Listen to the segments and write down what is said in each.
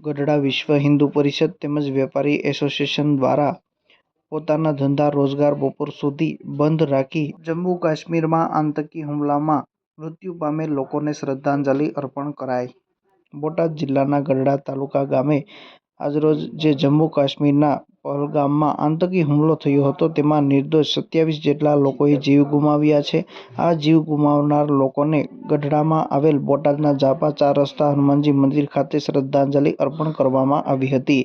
ગઢડા વિશ્વ હિન્દુ પરિષદ તેમજ વેપારી એસોસિએશન દ્વારા પોતાના ધંધા રોજગાર બપોર સુધી બંધ રાખી જમ્મુ કાશ્મીરમાં આતંકી હુમલામાં મૃત્યુ પામેલ લોકોને શ્રદ્ધાંજલિ અર્પણ કરાઈ. બોટાદ જિલ્લાના ગઢડા તાલુકા ગામે આજરોજ જે જમ્મુ કાશ્મીરના પહલગામમાં આતંકી હુમલો થયો હતો. તેમાં નિર્દોષ સત્યાવીસ જેટલા લોકોએ જીવ ગુમાવ્યા છે. આ જીવ ગુમાવનાર લોકોને ગઢડામાં આવેલ બોટાદના જાપા ચાર રસ્તા હનુમાનજી મંદિર ખાતે શ્રદ્ધાંજલિ અર્પણ કરવામાં આવી હતી.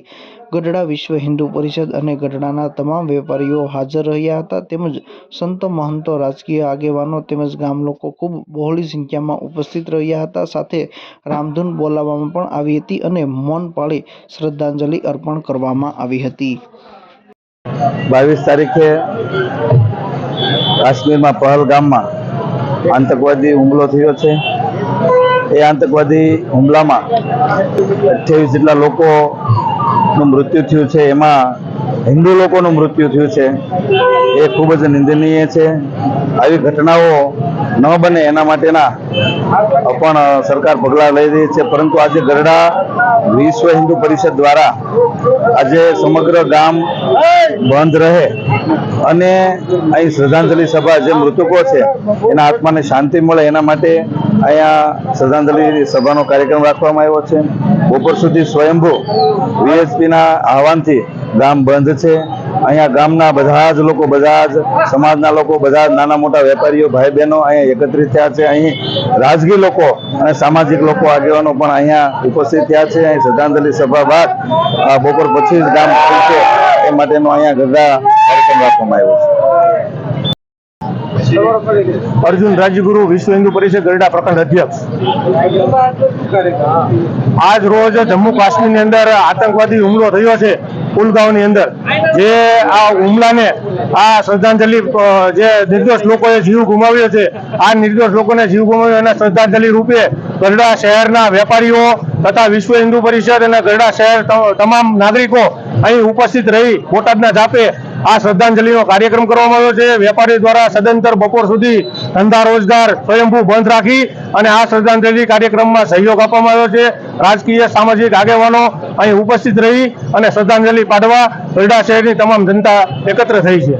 ગઢડા વિશ્વ હિન્દુ પરિષદ અને ગઢડાના તમામ વેપારીઓ હાજર રહ્યા હતા. તેમજ સંતો મહંતો, રાજકીય આગેવાનો તેમજ ગામ લોકો ખૂબ બહોળી સંખ્યામાં ઉપસ્થિત રહ્યા હતા. સાથે રામધૂન બોલાવવામાં પણ આવી હતી અને મૌન પાળી શ્રદ્ધાંજલિ અર્પણ કરવામાં આવી હતી. બાવીસ તારીખે કાશ્મીરમાં પહલગામમાં આતંકવાદી હુમલો થયો છે. એ આતંકવાદી હુમલામાં અઠ્યાવીસ જેટલા લોકોનું મૃત્યુ થયું છે. એમાં હિન્દુ લોકોનું મૃત્યુ થયું છે. એ ખૂબ જ નિંદનીય છે. આવી ઘટનાઓ ન બને એના માટેના પણ સરકાર પગલાં લઈ રહી છે. પરંતુ આજે ગરડા વિશ્વ હિન્દુ પરિષદ દ્વારા આજે સમગ્ર ગામ બંધ રહે અને અહીં શ્રદ્ધાંજલિ સભા જે મૃતકો છે, એના આત્માને શાંતિ મળે એના માટે અહીંયા શ્રદ્ધાંજલિ સભાનો કાર્યક્રમ રાખવામાં આવ્યો છે. બપોર સુધી સ્વયંભૂ વીએસપીના આહવાનથી ગામ બંધ છે. અહીંયા ગામના બધા જ લોકો, બધા જ સમાજના લોકો, બધા જ નાના મોટા વેપારીઓ ભાઈ બહેનો અહીંયા એકત્રિત થયા છે. અહીં રાજકીય લોકો અને સામાજિક લોકો, આગેવાનો પણ અહીંયા ઉપસ્થિત થયા છે. અહીં શ્રદ્ધાંજલિ સભા બાદ બપોર પછી જ ગામ ખુલશે. એ માટેનો અહીંયા ગરડા કાર્યક્રમ રાખવામાં આવ્યો છે. અર્જુન રાજગુરુ વિશ્વ હિન્દુ પરિષદ ગરડા પ્રખંડ અધ્યક્ષ. આજ રોજ જમ્મુ કાશ્મીરની અંદર આતંકવાદી હુમલો થયો છે પુલગાંવની અંદર. જે આ હુમલાને આ શ્રદ્ધાંજલિ જે નિર્દોષ લોકોએ જીવ ગુમાવ્યો છે, આ નિર્દોષ લોકોને જીવ ગુમાવ્યો એના શ્રદ્ધાંજલિ રૂપે ગરડા શહેરના વેપારીઓ તથા વિશ્વ હિન્દુ પરિષદ અને ગરડા શહેર તમામ નાગરિકો અહીં ઉપસ્થિત રહી બોટાદના જાપે આ શ્રદ્ધાંજલિનો કાર્યક્રમ કરવામાં આવ્યો છે. વેપારી દ્વારા સદંતર બપોર સુધી ધંધા રોજગાર સ્વયંભૂ બંધ રાખી અને આ શ્રદ્ધાંજલિ કાર્યક્રમમાં સહયોગ આપવામાં આવ્યો છે. રાજકીય સામાજિક આગેવાનો અહીં ઉપસ્થિત રહી અને શ્રદ્ધાંજલિ પાઠવા ગરડા શહેરની તમામ જનતા એકત્ર થઈ છે?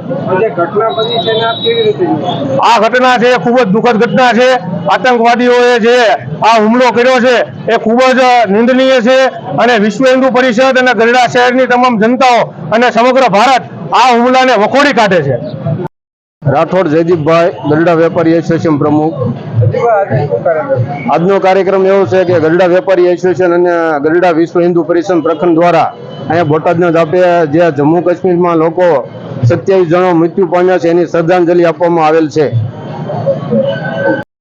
આ ઘટના છે એ ખૂબ જ દુઃખદ ઘટના છે. આતંકવાદીઓએ જે આ હુમલો કર્યો છે એ ખૂબ જ નિંદનીય છે અને વિશ્વ હિન્દુ પરિષદ અને ગરડા શહેરની તમામ જનતાઓ અને સમગ્ર ભારત આ હુમલાને વખોડી કાઢે છે રાઠોડ જયદીપભાઈ, ગરડા વેપારી એસોસિએશન પ્રમુખ? આજનો કાર્યક્રમ એવો છે કે ગરડા વેપારી એસોસિએશન અને ગરડા વિશ્વ હિન્દુ પરિષદ પ્રખંડ દ્વારા અહીંયા બોટાદના જાપે જે જમ્મુ કાશ્મીરમાં લોકો સત્યાવીસ જણો મૃત્યુ પામ્યા છે, એની શ્રદ્ધાંજલિ આપવામાં આવેલ છે